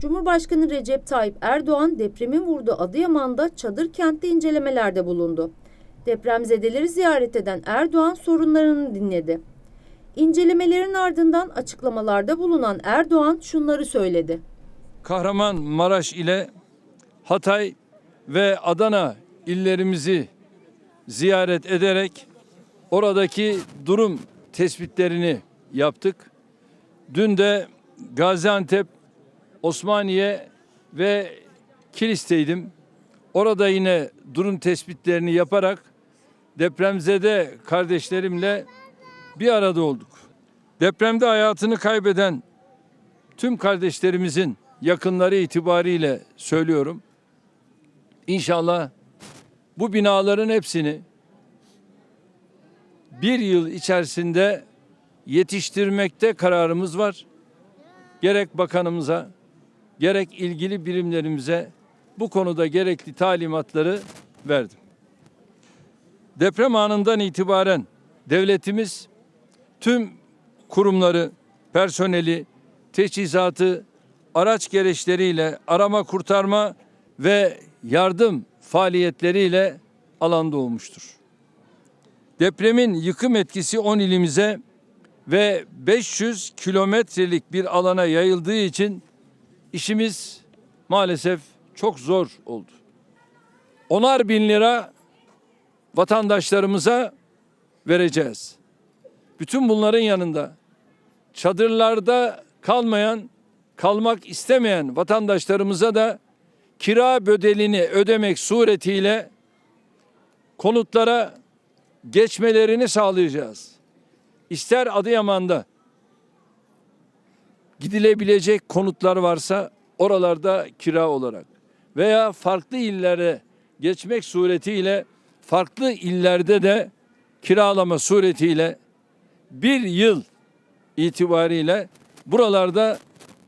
Cumhurbaşkanı Recep Tayyip Erdoğan depremin vurduğu Adıyaman'da çadır kentte incelemelerde bulundu. Depremzedeleri ziyaret eden Erdoğan sorunlarını dinledi. İncelemelerin ardından açıklamalarda bulunan Erdoğan şunları söyledi. Kahramanmaraş ile Hatay ve Adana illerimizi ziyaret ederek oradaki durum tespitlerini yaptık. Dün de Gaziantep, Osmaniye ve Kilis'teydim. Orada yine durum tespitlerini yaparak depremzede kardeşlerimle bir arada olduk. Depremde hayatını kaybeden tüm kardeşlerimizin yakınları itibariyle söylüyorum. İnşallah bu binaların hepsini bir yıl içerisinde yetiştirmekte kararımız var. Gerek bakanımıza, gerek ilgili birimlerimize bu konuda gerekli talimatları verdim. Deprem anından itibaren devletimiz tüm kurumları, personeli, teçhizatı, araç gereçleriyle arama kurtarma ve yardım faaliyetleriyle alanda olmuştur. Depremin yıkım etkisi 10 ilimize ve 500 kilometrelik bir alana yayıldığı için işimiz maalesef çok zor oldu. Onar bin lira vatandaşlarımıza vereceğiz. Bütün bunların yanında çadırlarda kalmayan, kalmak istemeyen vatandaşlarımıza da kira bedelini ödemek suretiyle konutlara geçmelerini sağlayacağız. İster Adıyaman'da gidilebilecek konutlar varsa oralarda kira olarak veya farklı illere geçmek suretiyle farklı illerde de kiralama suretiyle bir yıl itibariyle buralarda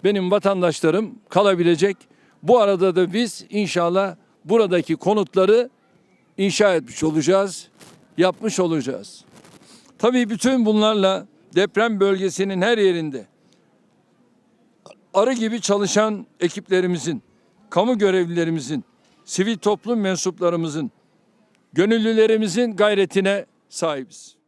benim vatandaşlarım kalabilecek. Bu arada da biz inşallah buradaki konutları inşa etmiş olacağız, yapmış olacağız. Tabii bütün bunlarla deprem bölgesinin her yerinde arı gibi çalışan ekiplerimizin, kamu görevlilerimizin, sivil toplum mensuplarımızın, gönüllülerimizin gayretine sahibiz.